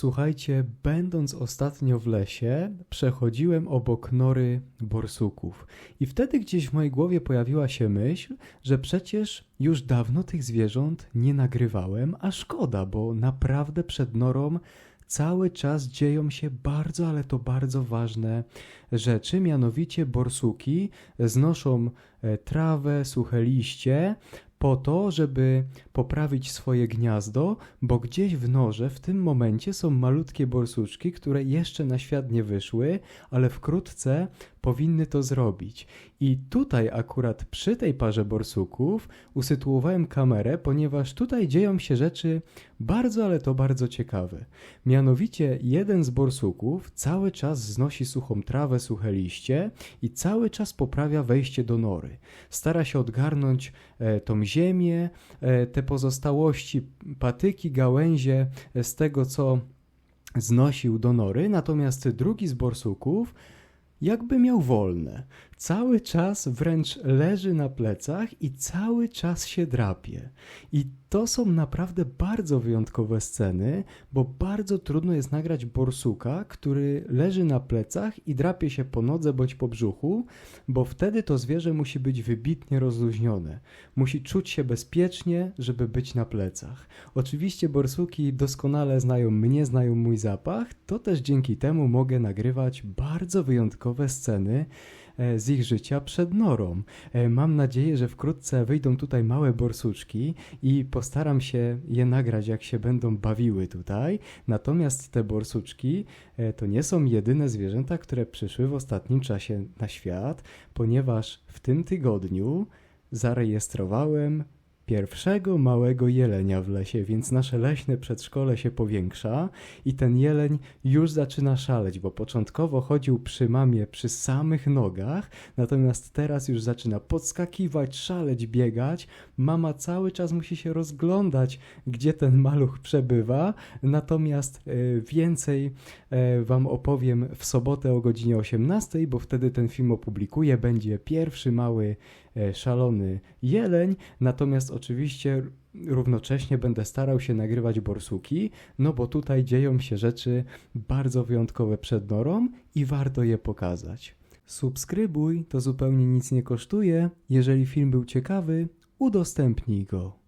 Słuchajcie, będąc ostatnio w lesie, przechodziłem obok nory borsuków. I wtedy gdzieś w mojej głowie pojawiła się myśl, że przecież już dawno tych zwierząt nie nagrywałem, a szkoda, bo naprawdę przed norą cały czas dzieją się bardzo, ale to bardzo ważne rzeczy. Mianowicie borsuki znoszą e, trawę, suche liście, po to, żeby poprawić swoje gniazdo, bo gdzieś w norze w tym momencie są malutkie borsuczki, które jeszcze na świat nie wyszły, ale wkrótce powinny to zrobić. I tutaj akurat przy tej parze borsuków usytuowałem kamerę, ponieważ tutaj dzieją się rzeczy bardzo, ale to bardzo ciekawe. Mianowicie jeden z borsuków cały czas znosi suchą trawę, suche liście i cały czas poprawia wejście do nory. Stara się odgarnąć e, tą ziemię, e, te pozostałości, patyki, gałęzie e, z tego, co znosił do nory, natomiast drugi z borsuków jakby miał wolne. Cały czas wręcz leży na plecach i cały czas się drapie. I to są naprawdę bardzo wyjątkowe sceny, bo bardzo trudno jest nagrać borsuka, który leży na plecach i drapie się po nodze bądź po brzuchu, bo wtedy to zwierzę musi być wybitnie rozluźnione. Musi czuć się bezpiecznie, żeby być na plecach. Oczywiście borsuki doskonale znają mnie, znają mój zapach, to też dzięki temu mogę nagrywać bardzo wyjątkowe sceny z ich życia przed norą. E, Mam nadzieję, że wkrótce wyjdą tutaj małe borsuczki i postaram się je nagrać, jak się będą bawiły tutaj. Natomiast te borsuczki e, to nie są jedyne zwierzęta, które przyszły w ostatnim czasie na świat, ponieważ w tym tygodniu zarejestrowałem pierwszego małego jelenia w lesie, więc nasze leśne przedszkole się powiększa i ten jeleń już zaczyna szaleć, bo początkowo chodził przy mamie przy samych nogach, natomiast teraz już zaczyna podskakiwać, szaleć, biegać. Mama cały czas musi się rozglądać, gdzie ten maluch przebywa, natomiast e, więcej e, Wam opowiem w sobotę o godzinie 18, bo wtedy ten film opublikuję. Będzie pierwszy mały szalony jeleń, natomiast oczywiście równocześnie będę starał się nagrywać borsuki, no bo tutaj dzieją się rzeczy bardzo wyjątkowe przed norą i warto je pokazać. Subskrybuj, to zupełnie nic nie kosztuje. Jeżeli film był ciekawy, udostępnij go.